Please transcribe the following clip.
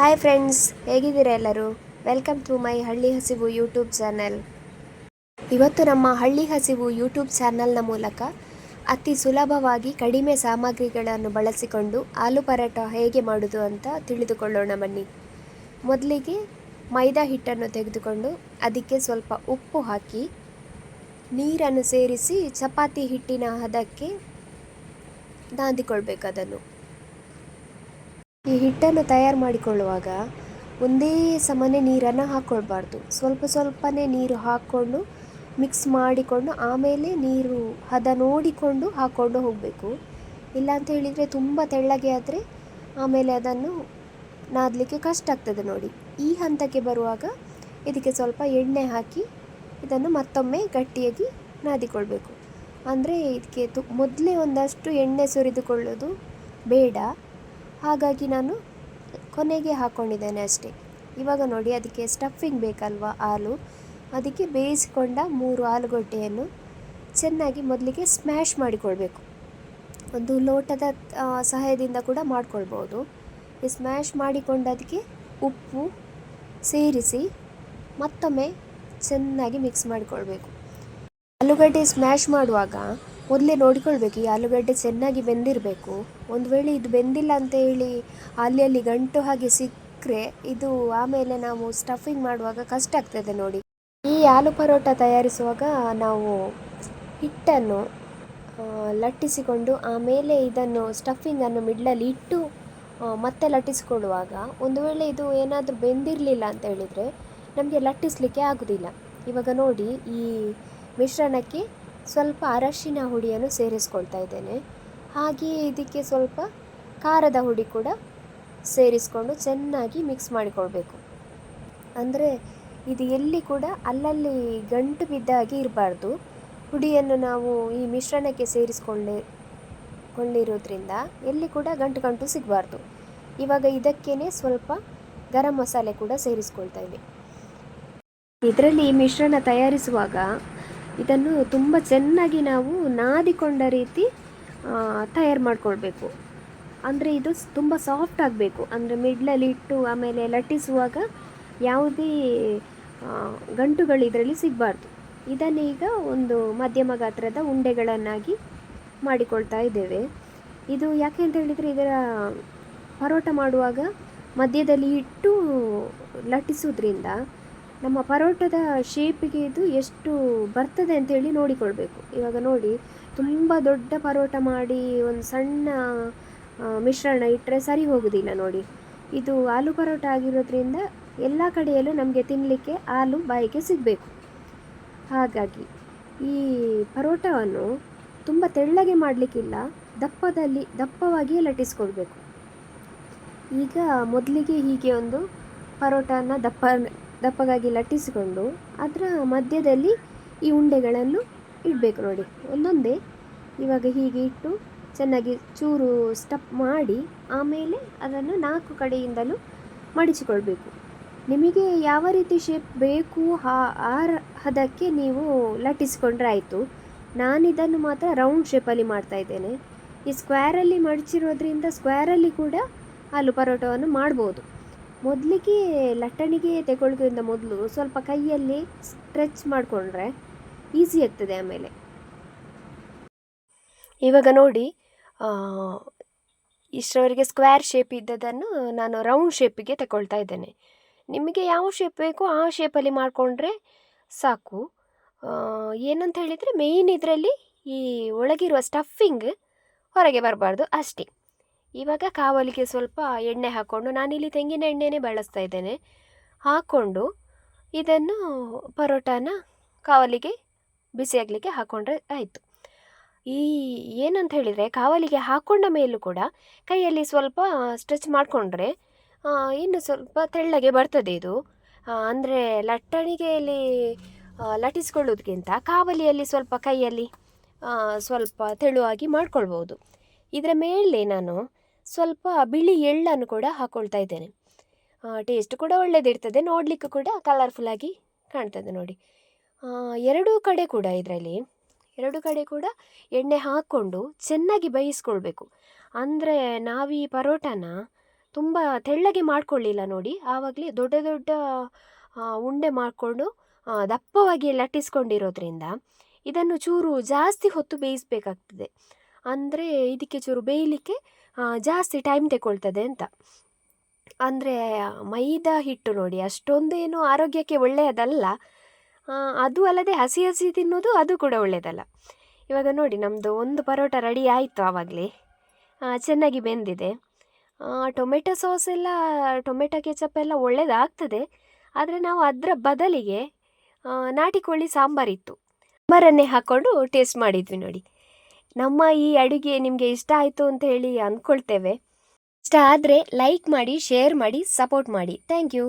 Hi friends ಹೇಗಿದ್ದೀರಾ ಎಲ್ಲರೂ? Welcome to my ಹಳ್ಳಿ ಹಸಿವು ಯೂಟ್ಯೂಬ್ ಚಾನೆಲ್ ಇವತ್ತು ನಮ್ಮ ಹಳ್ಳಿ ಹಸಿವು ಯೂಟ್ಯೂಬ್ ಚಾನೆಲ್ನ ಮೂಲಕ ಅತಿ ಸುಲಭವಾಗಿ ಕಡಿಮೆ ಸಾಮಗ್ರಿಗಳನ್ನು ಬಳಸಿಕೊಂಡು ಆಲೂ ಪರೋಟ ಹೇಗೆ ಮಾಡೋದು ಅಂತ ತಿಳಿದುಕೊಳ್ಳೋಣ ಬನ್ನಿ. ಮೊದಲಿಗೆ ಮೈದಾ ಹಿಟ್ಟನ್ನು ತೆಗೆದುಕೊಂಡು ಅದಕ್ಕೆ ಸ್ವಲ್ಪ ಉಪ್ಪು ಹಾಕಿ, ನೀರನ್ನು ಸೇರಿಸಿ ಚಪಾತಿ ಹಿಟ್ಟಿನ ಹದಕ್ಕೆ ನಾದಿಕೊಳ್ಬೇಕು ಈ ಹಿಟ್ಟನ್ನು ತಯಾರು ಮಾಡಿಕೊಳ್ಳುವಾಗ ಒಂದೇ ಸಮನೆ ನೀರನ್ನು ಹಾಕ್ಕೊಳ್ಬಾರ್ದು. ಸ್ವಲ್ಪ ಸ್ವಲ್ಪನೇ ನೀರು ಹಾಕ್ಕೊಂಡು ಮಿಕ್ಸ್ ಮಾಡಿಕೊಂಡು ಆಮೇಲೆ ನೀರು ಹದ ನೋಡಿಕೊಂಡು ಹಾಕ್ಕೊಂಡು ಹೋಗಬೇಕು. ಇಲ್ಲ ಅಂತ ಹೇಳಿದರೆ ತುಂಬ ತೆಳ್ಳಗೆ ಆದರೆ ಆಮೇಲೆ ಅದನ್ನು ನಾದಲಿಕ್ಕೆ ಕಷ್ಟ ಆಗ್ತದೆ ನೋಡಿ. ಈ ಹಂತಕ್ಕೆ ಬರುವಾಗ ಇದಕ್ಕೆ ಸ್ವಲ್ಪ ಎಣ್ಣೆ ಹಾಕಿ ಇದನ್ನು ಮತ್ತೊಮ್ಮೆ ಗಟ್ಟಿಯಾಗಿ ನಾದಿಕೊಳ್ಬೇಕು. ಅಂದರೆ ಇದಕ್ಕೆ ತು, ಮೊದಲೇ ಒಂದಷ್ಟು ಎಣ್ಣೆ ಸುರಿದುಕೊಳ್ಳೋದು ಬೇಡ. ಹಾಗಾಗಿ ನಾನು ಕೊನೆಗೆ ಹಾಕ್ಕೊಂಡಿದ್ದೇನೆ ಅಷ್ಟೇ. ಇವಾಗ ನೋಡಿ, ಅದಕ್ಕೆ ಸ್ಟಫಿಂಗ್ ಬೇಕಲ್ವಾ ಹಾಲು? ಅದಕ್ಕೆ ಬೇಯಿಸಿಕೊಂಡ ಮೂರು ಆಲೂಗಡ್ಡೆಯನ್ನು ಚೆನ್ನಾಗಿ ಮೊದಲಿಗೆ ಸ್ಮ್ಯಾಶ್ ಮಾಡಿಕೊಳ್ಬೇಕು. ಒಂದು ಲೋಟದ ಸಹಾಯದಿಂದ ಕೂಡ ಮಾಡಿಕೊಳ್ಬೋದು. ಈ ಸ್ಮ್ಯಾಶ್ ಮಾಡಿಕೊಂಡದಕ್ಕೆ ಉಪ್ಪು ಸೇರಿಸಿ ಮತ್ತೊಮ್ಮೆ ಚೆನ್ನಾಗಿ ಮಿಕ್ಸ್ ಮಾಡಿಕೊಳ್ಬೇಕು. ಆಲೂಗಡ್ಡೆ ಸ್ಮ್ಯಾಶ್ ಮಾಡುವಾಗ ಮೊದಲೇ ನೋಡಿಕೊಳ್ಬೇಕು, ಈ ಆಲೂಗಡ್ಡೆ ಚೆನ್ನಾಗಿ ಬೆಂದಿರಬೇಕು. ಒಂದು ವೇಳೆ ಇದು ಬೆಂದಿಲ್ಲ ಅಂತ ಹೇಳಿ ಅಲ್ಲಿ ಅಲ್ಲಿ ಗಂಟು ಹಾಗೆ ಸಿಕ್ಕರೆ ಇದು ಆಮೇಲೆ ನಾವು ಸ್ಟಫಿಂಗ್ ಮಾಡುವಾಗ ಕಷ್ಟ ಆಗ್ತದೆ ನೋಡಿ. ಈ ಆಲೂ ಪರೋಟ ತಯಾರಿಸುವಾಗ ನಾವು ಹಿಟ್ಟನ್ನು ಲಟ್ಟಿಸಿಕೊಂಡು ಆಮೇಲೆ ಇದನ್ನು ಸ್ಟಫಿಂಗನ್ನು ಮಿಡ್ಲಲ್ಲಿ ಇಟ್ಟು ಮತ್ತೆ ಲಟ್ಟಿಸಿಕೊಳ್ಳುವಾಗ ಒಂದು ವೇಳೆ ಇದು ಏನಾದರೂ ಬೆಂದಿರಲಿಲ್ಲ ಅಂತ ಹೇಳಿದರೆ ನಮಗೆ ಲಟ್ಟಿಸಲಿಕ್ಕೆ ಆಗೋದಿಲ್ಲ. ಇವಾಗ ನೋಡಿ ಈ ಮಿಶ್ರಣಕ್ಕೆ ಸ್ವಲ್ಪ ಅರಶಿನ ಹುಡಿಯನ್ನು ಸೇರಿಸ್ಕೊಳ್ತಾ ಇದ್ದೇನೆ. ಹಾಗೆಯೇ ಇದಕ್ಕೆ ಸ್ವಲ್ಪ ಖಾರದ ಹುಡಿ ಕೂಡ ಸೇರಿಸ್ಕೊಂಡು ಚೆನ್ನಾಗಿ ಮಿಕ್ಸ್ ಮಾಡಿಕೊಳ್ಬೇಕು. ಅಂದರೆ ಇದು ಎಲ್ಲಿ ಕೂಡ ಅಲ್ಲಲ್ಲಿ ಗಂಟು ಬಿದ್ದ ಹಾಗೆ ಇರಬಾರ್ದು. ಹುಡಿಯನ್ನು ನಾವು ಈ ಮಿಶ್ರಣಕ್ಕೆ ಸೇರಿಸ್ಕೊಳ್ಳಿ ಕೊಂಡಿರೋದ್ರಿಂದ ಎಲ್ಲಿ ಕೂಡ ಗಂಟು ಗಂಟು ಸಿಗಬಾರ್ದು. ಇವಾಗ ಇದಕ್ಕೇ ಸ್ವಲ್ಪ ಗರಂ ಮಸಾಲೆ ಕೂಡ ಸೇರಿಸ್ಕೊಳ್ತಾ ಇವೆ ಇದರಲ್ಲಿ ಈ ಮಿಶ್ರಣ ತಯಾರಿಸುವಾಗ ಇದನ್ನು ತುಂಬ ಚೆನ್ನಾಗಿ ನಾವು ನಾದಿಕೊಂಡ ರೀತಿ ತಯಾರು ಮಾಡಿಕೊಳ್ಬೇಕು. ಅಂದರೆ ಇದು ತುಂಬ ಸಾಫ್ಟ್ ಆಗಬೇಕು. ಅಂದರೆ ಮಿಡ್ಲಲ್ಲಿ ಇಟ್ಟು ಆಮೇಲೆ ಲಟ್ಟಿಸುವಾಗ ಯಾವುದೇ ಗಂಟುಗಳು ಇದರಲ್ಲಿ ಸಿಗಬಾರ್ದು. ಇದನ್ನೀಗ ಒಂದು ಮಧ್ಯಮ ಗಾತ್ರದ ಉಂಡೆಗಳನ್ನಾಗಿ ಮಾಡಿಕೊಳ್ತಾ ಇದ್ದೇವೆ. ಇದು ಯಾಕೆ ಅಂತ ಹೇಳಿದರೆ ಇದರ ಪರೋಟ ಮಾಡುವಾಗ ಮಧ್ಯದಲ್ಲಿ ಇಟ್ಟು ಲಟ್ಟಿಸೋದ್ರಿಂದ ನಮ್ಮ ಪರೋಟದ ಶೇಪಿಗೆ ಇದು ಎಷ್ಟು ಬರ್ತದೆ ಅಂತೇಳಿ ನೋಡಿಕೊಳ್ಬೇಕು. ಇವಾಗ ನೋಡಿ, ತುಂಬ ದೊಡ್ಡ ಪರೋಟ ಮಾಡಿ ಒಂದು ಸಣ್ಣ ಮಿಶ್ರಣ ಇಟ್ಟರೆ ಸರಿ ಹೋಗೋದಿಲ್ಲ ನೋಡಿ. ಇದು ಆಲೂ ಪರೋಟ ಆಗಿರೋದ್ರಿಂದ ಎಲ್ಲ ಕಡೆಯಲ್ಲೂ ನಮಗೆ ತಿನ್ನಲಿಕ್ಕೆ ಹಾಲು ಬಾಯಿಗೆ ಸಿಗಬೇಕು. ಹಾಗಾಗಿ ಈ ಪರೋಟವನ್ನು ತುಂಬ ತೆಳ್ಳಗೆ ಮಾಡಲಿಕ್ಕಿಲ್ಲ, ದಪ್ಪದಲ್ಲಿ ದಪ್ಪವಾಗಿಯೇ ಲಟ್ಟಿಸ್ಕೊಳ್ಬೇಕು. ಈಗ ಮೊದಲಿಗೆ ಹೀಗೆ ಒಂದು ಪರೋಟನ ದಪ್ಪ ದಪ್ಪಗಾಗಿ ಲಟ್ಟಿಸಿಕೊಂಡು ಅದರ ಮಧ್ಯದಲ್ಲಿ ಈ ಉಂಡೆಗಳನ್ನು ಇಡಬೇಕು ನೋಡಿ. ಒಂದೊಂದೇ ಇವಾಗ ಹೀಗೆ ಇಟ್ಟು ಚೆನ್ನಾಗಿ ಚೂರು ಸ್ಟಪ್ ಮಾಡಿ ಆಮೇಲೆ ಅದನ್ನು ನಾಲ್ಕು ಕಡೆಯಿಂದಲೂ ಮಡಿಚಿಕೊಳ್ಬೇಕು. ನಿಮಗೆ ಯಾವ ರೀತಿ ಶೇಪ್ ಬೇಕು ಆ ಹದಕ್ಕೆ ನೀವು ಲಟ್ಟಿಸಿಕೊಂಡ್ರೆ ಆಯಿತು. ನಾನಿದನ್ನು ಮಾತ್ರ ರೌಂಡ್ ಶೇಪಲ್ಲಿ ಮಾಡ್ತಾ ಇದ್ದೇನೆ. ಈ ಸ್ಕ್ವೇರಲ್ಲಿ ಮಡಚಿರೋದ್ರಿಂದ ಸ್ಕ್ವೇರಲ್ಲಿ ಕೂಡ ಆಲೂ ಪರೋಟವನ್ನು ಮಾಡ್ಬೋದು. ಮೊದಲಿಗೆ ಲಟ್ಟಣಿಗೆ ತಗೊಳ್ಳೋದ್ರಿಂದ ಮೊದಲು ಸ್ವಲ್ಪ ಕೈಯಲ್ಲಿ ಸ್ಟ್ರೆಚ್ ಮಾಡಿಕೊಂಡ್ರೆ ಈಸಿ ಆಗ್ತದೆ ಆಮೇಲೆ. ಇವಾಗ ನೋಡಿ ಇಷ್ಟರವರೆಗೆ ಸ್ಕ್ವೇರ್ ಶೇಪ್ ಇದ್ದದನ್ನು ನಾನು ರೌಂಡ್ ಶೇಪಿಗೆ ತಗೊಳ್ತಾ ಇದ್ದೇನೆ. ನಿಮಗೆ ಯಾವ ಶೇಪ್ ಬೇಕೋ ಆ ಶೇಪಲ್ಲಿ ಮಾಡಿಕೊಂಡ್ರೆ ಸಾಕು. ಏನಂತ ಹೇಳಿದರೆ ಮೇಯ್ನ್ ಇದರಲ್ಲಿ ಈ ಒಳಗಿರುವ ಸ್ಟಫಿಂಗ್ ಹೊರಗೆ ಬರಬಾರ್ದು, ಅಷ್ಟೇ. ಇವಾಗ ಕಾವಲಿಗೆ ಸ್ವಲ್ಪ ಎಣ್ಣೆ ಹಾಕ್ಕೊಂಡು ನಾನಿಲ್ಲಿ ತೆಂಗಿನ ಎಣ್ಣೆನೇ ಬಳಸ್ತಾ ಇದ್ದೇನೆ. ಹಾಕ್ಕೊಂಡು ಇದನ್ನು ಪರೋಟಾನ ಕಾವಲಿಗೆ ಬಿಸಿಯಾಗಲಿಕ್ಕೆ ಹಾಕ್ಕೊಂಡ್ರೆ ಆಯಿತು. ಈ ಏನಂತ ಹೇಳಿದರೆ ಕಾವಲಿಗೆ ಹಾಕ್ಕೊಂಡ ಮೇಲೂ ಕೂಡ ಕೈಯಲ್ಲಿ ಸ್ವಲ್ಪ ಸ್ಟ್ರೆಚ್ ಮಾಡಿಕೊಂಡ್ರೆ ಇನ್ನು ಸ್ವಲ್ಪ ತೆಳ್ಳಗೆ ಬರ್ತದೆ ಇದು. ಅಂದರೆ ಲಟ್ಟಣಿಗೆಯಲ್ಲಿ ಲಟ್ಟಿಸ್ಕೊಳ್ಳೋದಕ್ಕಿಂತ ಕಾವಲಿಯಲ್ಲಿ ಸ್ವಲ್ಪ ಕೈಯಲ್ಲಿ ಸ್ವಲ್ಪ ತೆಳುವಾಗಿ ಮಾಡ್ಕೊಳ್ಬೋದು ಇದರ ಮೇಲೆ ನಾನು ಸ್ವಲ್ಪ ಬಿಳಿ ಎಳ್ಳನ್ನು ಕೂಡ ಹಾಕ್ಕೊಳ್ತಾ ಇದ್ದೇನೆ. ಟೇಸ್ಟ್ ಕೂಡ ಒಳ್ಳೆಯದಿರ್ತದೆ ನೋಡಲಿಕ್ಕೂ ಕೂಡ ಕಲರ್ಫುಲ್ಲಾಗಿ ಕಾಣ್ತದೆ ನೋಡಿ. ಎರಡೂ ಕಡೆ ಕೂಡ ಇದರಲ್ಲಿ, ಎರಡು ಕಡೆ ಕೂಡ ಎಣ್ಣೆ ಹಾಕ್ಕೊಂಡು ಚೆನ್ನಾಗಿ ಬೇಯಿಸ್ಕೊಳ್ಬೇಕು. ಅಂದರೆ ನಾವು ಈ ಪರೋಟನ ತುಂಬ ತೆಳ್ಳಗೆ ಮಾಡ್ಕೊಳ್ಳಿಲ್ಲ ನೋಡಿ, ಆವಾಗಲೇ ದೊಡ್ಡ ದೊಡ್ಡ ಉಂಡೆ ಮಾಡಿಕೊಂಡು ದಪ್ಪವಾಗಿ ಲಟ್ಟಿಸ್ಕೊಂಡಿರೋದ್ರಿಂದ ಇದನ್ನು ಚೂರು ಜಾಸ್ತಿ ಹೊತ್ತು ಬೇಯಿಸಬೇಕಾಗ್ತದೆ. ಅಂದರೆ ಇದಕ್ಕೆ ಚೂರು ಬೇಯಲಿಕ್ಕೆ ಜಾಸ್ತಿ ಟೈಮ್ ತಗೊಳ್ತದೆ ಅಂತ. ಅಂದರೆ, ಮೈದಾ ಹಿಟ್ಟು ನೋಡಿ ಅಷ್ಟೊಂದೇನು ಆರೋಗ್ಯಕ್ಕೆ ಒಳ್ಳೆಯದಲ್ಲ. ಅದು ಅಲ್ಲದೆ ಹಸಿ ಹಸಿ ತಿನ್ನೋದು ಅದು ಕೂಡ ಒಳ್ಳೆಯದಲ್ಲ. ಇವಾಗ ನೋಡಿ ನಮ್ಮದು ಒಂದು ಪರೋಟ ರೆಡಿ ಆಯಿತು ಆವಾಗಲೇ. ಚೆನ್ನಾಗಿ ಬೆಂದಿದೆ. ಟೊಮೆಟೊ ಸಾಸ್ ಎಲ್ಲ, ಟೊಮೆಟೊ ಕೆಚಪ್ ಎಲ್ಲ ಒಳ್ಳೆಯದಾಗ್ತದೆ ಆದರೆ ನಾವು ಅದರ ಬದಲಿಗೆ ನಾಟಿ ಕೋಳಿ ಸಾಂಬಾರಿತ್ತು ಸಾಂಬಾರನ್ನೇ ಹಾಕ್ಕೊಂಡು ಟೇಸ್ಟ್ ಮಾಡಿದ್ವಿ ನೋಡಿ. ನಮ್ಮ ಈ ಅಡುಗೆ ನಿಮಗೆ ಇಷ್ಟ ಆಯಿತು ಅಂತ ಹೇಳಿ ಅಂದ್ಕೊಳ್ತೇವೆ. ಇಷ್ಟ ಆದರೆ ಲೈಕ್ ಮಾಡಿ ಶೇರ್ ಮಾಡಿ ಸಪೋರ್ಟ್ ಮಾಡಿ. Thank you